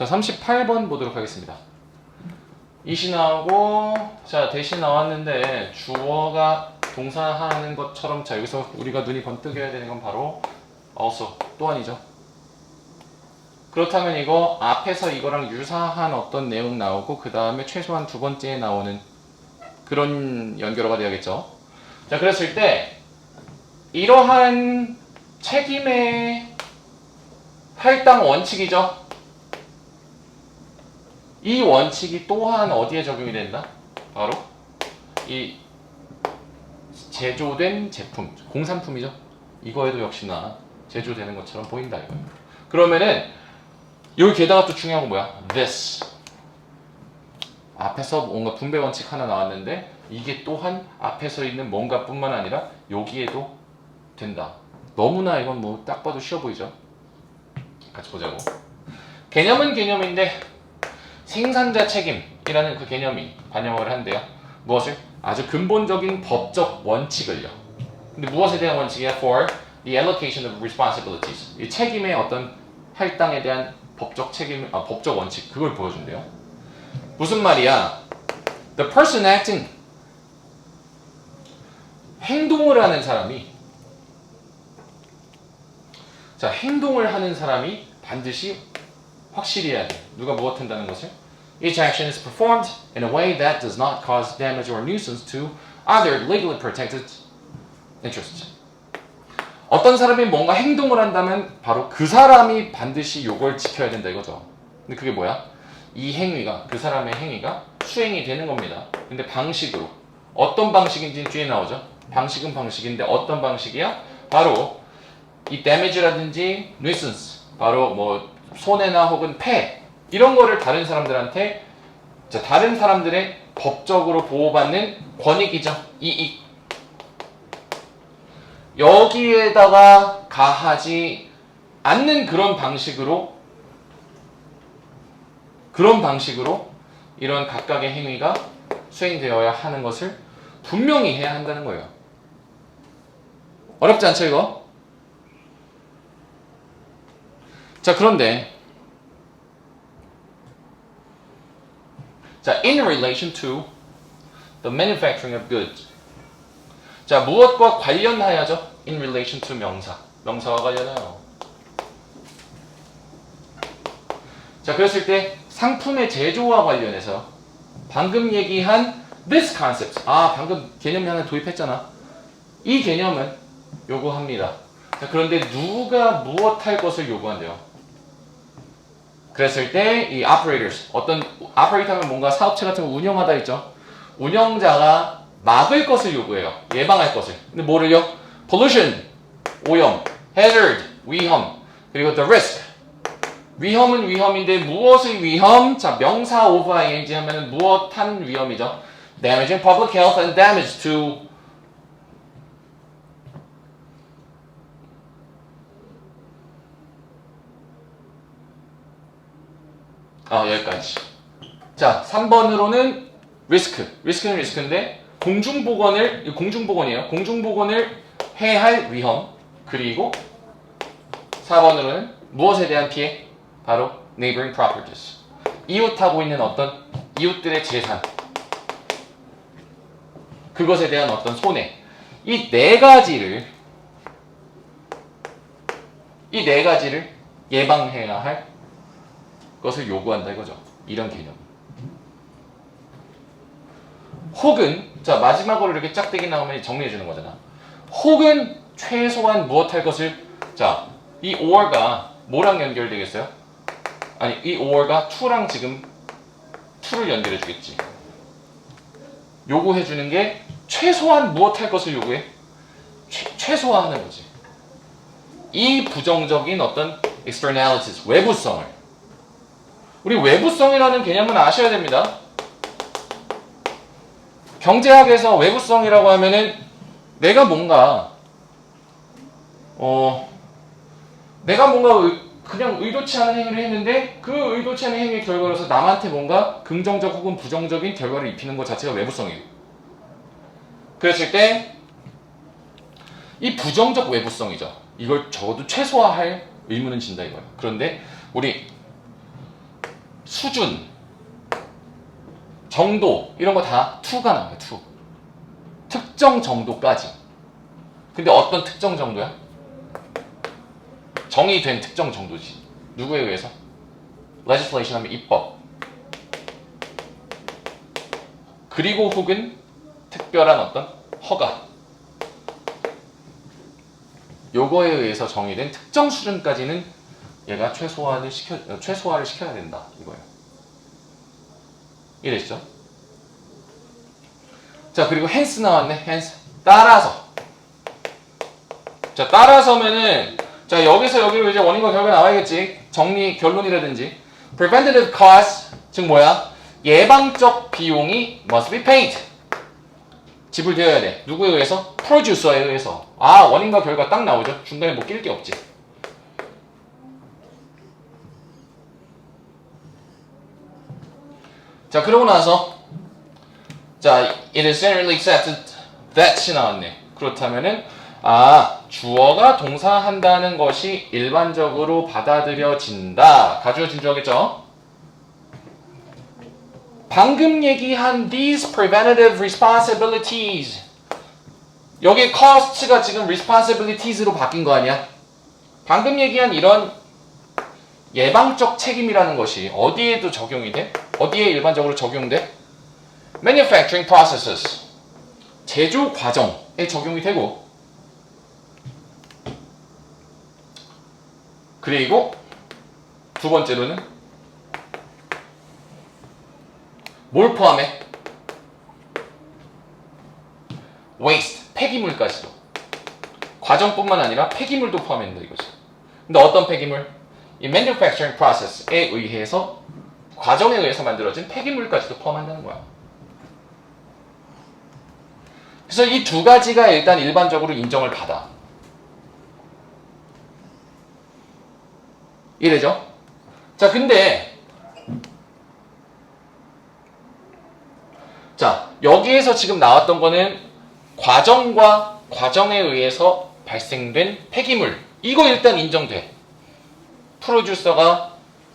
자, 38번 보도록 하겠습니다. 이시 나오고 자, 대신 나왔는데 주어가 동사하는 것처럼 자, 여기서 우리가 눈이 번뜩여야 되는 건 바로 also 또한이죠. 그렇다면 이거 앞에서 이거랑 유사한 어떤 내용 나오고 그 다음에 최소한 두 번째에 나오는 그런 연결어가 되어야겠죠. 자, 그랬을 때 이러한 책임의 할당 원칙이죠. 이 원칙이 또한 어디에 적용이 된다? 바로 이 제조된 제품, 공산품이죠. 이거에도 역시나 제조되는 것처럼 보인다 이거예요. 그러면은 여기 게다가 또 중요한 건 뭐야? this. 앞에서 뭔가 분배 원칙 하나 나왔는데 이게 또한 앞에서 있는 뭔가뿐만 아니라 여기에도 된다. 너무나 이건 뭐 딱 봐도 쉬워 보이죠? 같이 보자고. 개념은 개념인데 생산자 책임이라는 그 개념이 반영을 한대요. 무엇을? 아주 근본적인 법적 원칙을요. 근데 무엇에 대한 원칙이야? For the allocation of responsibilities. 이 책임의 어떤 할당에 대한 법적 책임, 아, 법적 원칙 그걸 보여준대요. 무슨 말이야? The person acting 행동을 하는 사람이 자 행동을 하는 사람이 반드시 확실히 해야 돼. 누가 무엇 한다는 것을? Each action is performed in a way that does not cause damage or nuisance to other legally protected interests. 어떤 사람이 뭔가 행동을 한다면 바로 그 사람이 반드시 요걸 지켜야 된다 이거죠. 근데 그게 뭐야? 이 행위가 그 사람의 행위가 수행이 되는 겁니다. 근데 방식으로 어떤 방식인지 뒤에 나오죠. 방식은 방식인데 어떤 방식이야? 바로 이 damage라든지 nuisance 바로 뭐 손해나 혹은 폐 이런 거를 다른 사람들한테 자, 다른 사람들의 법적으로 보호받는 권익이죠. 이익. 여기에다가 가하지 않는 그런 방식으로 그런 방식으로 이런 각각의 행위가 수행되어야 하는 것을 분명히 해야 한다는 거예요. 어렵지 않죠, 이거? 자, 그런데 자, in relation to the manufacturing of goods. 자, 무엇과 관련하여죠? in relation to 명사. 명사와 관련해요. 자, 그랬을 때 상품의 제조와 관련해서 방금 얘기한 this concept. 아, 방금 개념 하나 도입했잖아. 이 개념은 요구합니다. 자, 그런데 누가 무엇 할 것을 요구한대요? 그랬을 때 이 operators 어떤 operator는 뭔가 사업체 같은 거 운영하다 있죠. 운영자가 막을 것을 요구해요. 예방할 것을. 근데 뭐를요? pollution 오염, hazard 위험, 그리고 the risk 위험은 위험인데 무엇의 위험? 자 명사 over ing 하면은 무엇한 위험이죠? damaging public health and damage to 아 여기까지. 자 3번으로는 리스크. 리스크는 리스크인데 공중보건을 공중보건이에요. 공중보건을 해할 위험 그리고 4번으로는 무엇에 대한 피해? 바로 neighboring properties. 이웃하고 있는 어떤 이웃들의 재산. 그것에 대한 어떤 손해. 이 네 가지를 이 네 가지를 예방해야 할 것을 요구한다 이거죠. 이런 개념. 혹은 자 마지막으로 이렇게 짝대기 나오면 정리해 주는 거잖아. 혹은 최소한 무엇 할 것을 자이 or가 뭐랑 연결되겠어요? 아니 이 or가 to랑 지금 to를 연결해 주겠지. 요구해 주는 게 최소한 무엇 할 것을 요구해? 최, 최소화하는 거지. 이 부정적인 어떤 externalities 외부성을 우리 외부성이라는 개념은 아셔야 됩니다. 경제학에서 외부성이라고 하면은 내가 뭔가 어 내가 뭔가 의- 그냥 의도치 않은 행위를 했는데 그 의도치 않은 행위의 결과로서 남한테 뭔가 긍정적 혹은 부정적인 결과를 입히는 것 자체가 외부성이에요. 그랬을 때 이 부정적 외부성이죠. 이걸 적어도 최소화할 의무는 진다 이거예요. 그런데 우리 수준, 정도 이런 거다 to가 나와요. to. 특정 정도까지. 근데 어떤 특정 정도야? 정의 된 특정 정도지. 누구에 의해서? legislation 하면 입법. 그리고 혹은 특별한 어떤 허가. 요거에 의해서 정의된 특정 수준까지는 얘가 최소화를 시켜 어, 최소화를 시켜야 된다 이거예요. 이해되시죠? 자 그리고 hence 나왔네 hence. 따라서. 자 따라서면은 자 여기서 여기로 이제 원인과 결과 나와야겠지. 정리 결론이라든지. preventative cost 즉 뭐야? 예방적 비용이 must be paid. 지불되어야 돼. 누구에 의해서? 프로듀서에 의해서. 아 원인과 결과 딱 나오죠. 중간에 뭐 낄 게 없지 자 그러고 나서 자 it is generally accepted that이 나왔네. 그렇다면은 아 주어가 동사한다는 것이 일반적으로 받아들여진다. 가주어진 주어겠죠? 방금 얘기한 these preventative responsibilities. 여기 cost가 지금 responsibilities로 바뀐 거 아니야? 방금 얘기한 이런 예방적 책임이라는 것이 어디에도 적용이 돼? 어디에 일반적으로 적용돼? manufacturing processes 제조 과정에 적용이 되고 그리고 두 번째로는 뭘 포함해? waste 폐기물까지도 과정뿐만 아니라 폐기물도 포함된다 이거지 근데 어떤 폐기물? 이 manufacturing process에 의해서 과정에 의해서 만들어진 폐기물까지도 포함한다는 거야. 그래서 이 두 가지가 일단 일반적으로 인정을 받아. 이래죠? 자, 근데 자, 여기에서 지금 나왔던 거는 과정과 과정에 의해서 발생된 폐기물. 이거 일단 인정돼. 프로듀서가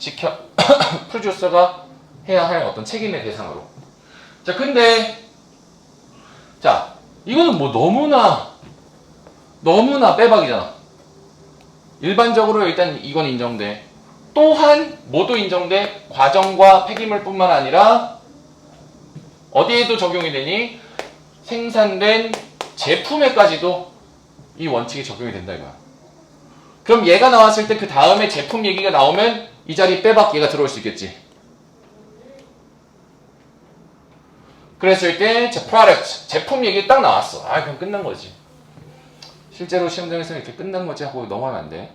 지켜 프로듀서가 해야 할 어떤 책임의 대상으로. 자, 근데 자, 이거는 뭐 너무나 너무나 빼박이잖아. 일반적으로 일단 이건 인정돼. 또한 모두 인정돼. 과정과 폐기물뿐만 아니라 어디에도 적용이 되니 생산된 제품에까지도 이 원칙이 적용이 된다 이거야. 그럼 얘가 나왔을 때 그 다음에 제품 얘기가 나오면 이 자리 빼박 얘가 들어올 수 있겠지. 그랬을 때 제 product 제품 얘기 딱 나왔어. 아 그럼 끝난 거지. 실제로 시험장에서는 이렇게 끝난 거지 하고 넘어가면 안 돼.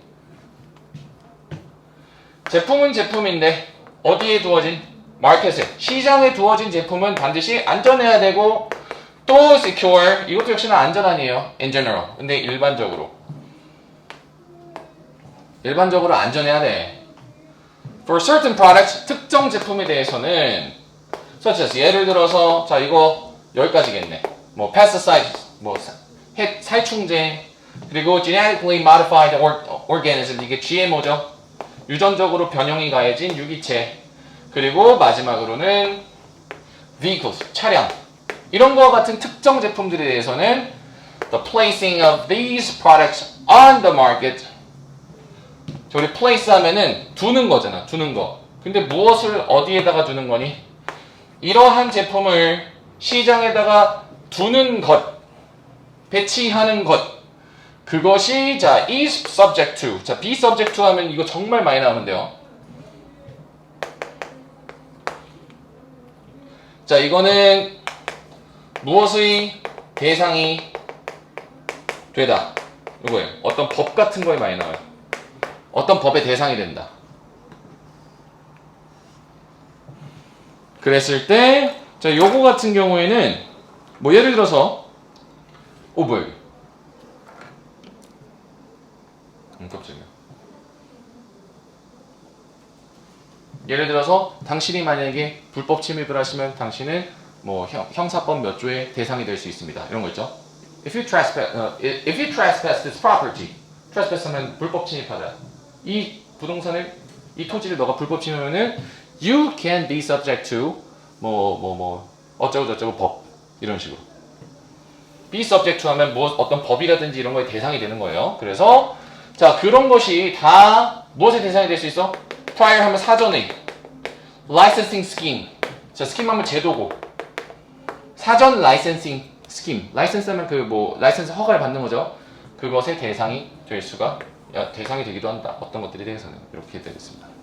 제품은 제품인데 어디에 두어진 마켓에 시장에 두어진 제품은 반드시 안전해야 되고 또 secure 이것도 역시나 안전한이에요. in general. 근데 일반적으로 일반적으로 안전해야 돼. For certain products, 특정 제품에 대해서는 such as 예를 들어서 자 이거 여기까지겠네. 뭐 pesticides, 뭐 사- 해, 살충제, 그리고 genetically modified or, organism 이게 GMO죠. 유전적으로 변형이 가해진 유기체. 그리고 마지막으로는 vehicles, 차량. 이런 거와 같은 특정 제품들에 대해서는 the placing of these products on the market 저리 place 하면은 두는 거잖아. 두는 거. 근데 무엇을 어디에다가 두는 거니? 이러한 제품을 시장에다가 두는 것, 배치하는 것. 그것이 자 is subject to. 자 be subject to 하면 이거 정말 많이 나오는데요. 자 이거는 무엇의 대상이 되다. 이거예요. 어떤 법 같은 거에 많이 나와요. 어떤 법의 대상이 된다. 그랬을 때, 자, 요거 같은 경우에는, 뭐, 예를 들어서, 오, 뭐야, 이거. 음, 깜짝이야. 예를 들어서, 당신이 만약에 불법 침입을 하시면 당신은 뭐, 형, 형사법 몇 조의 대상이 될 수 있습니다. 이런 거 있죠? If you trespass, 어, if you trespass this property, trespass 하면 불법 침입하다. 이 부동산을 이 토지를 너가 불법 침입하면은 you can be subject to 뭐 뭐 뭐 어쩌고 저쩌고 법 이런 식으로 be subject to 하면 뭐 어떤 법이라든지 이런 거에 대상이 되는 거예요. 그래서 자 그런 것이 다 무엇의 대상이 될 수 있어? prior 하면 사전에 licensing scheme 자 스킨 하면 제도고 사전 라이센싱 스킨 라이센스 하면 그 뭐 라이센스 허가를 받는 거죠. 그것의 대상이 될 수가 야, 대상이 되기도 한다. 어떤 것들에 대해서는 이렇게 되겠습니다.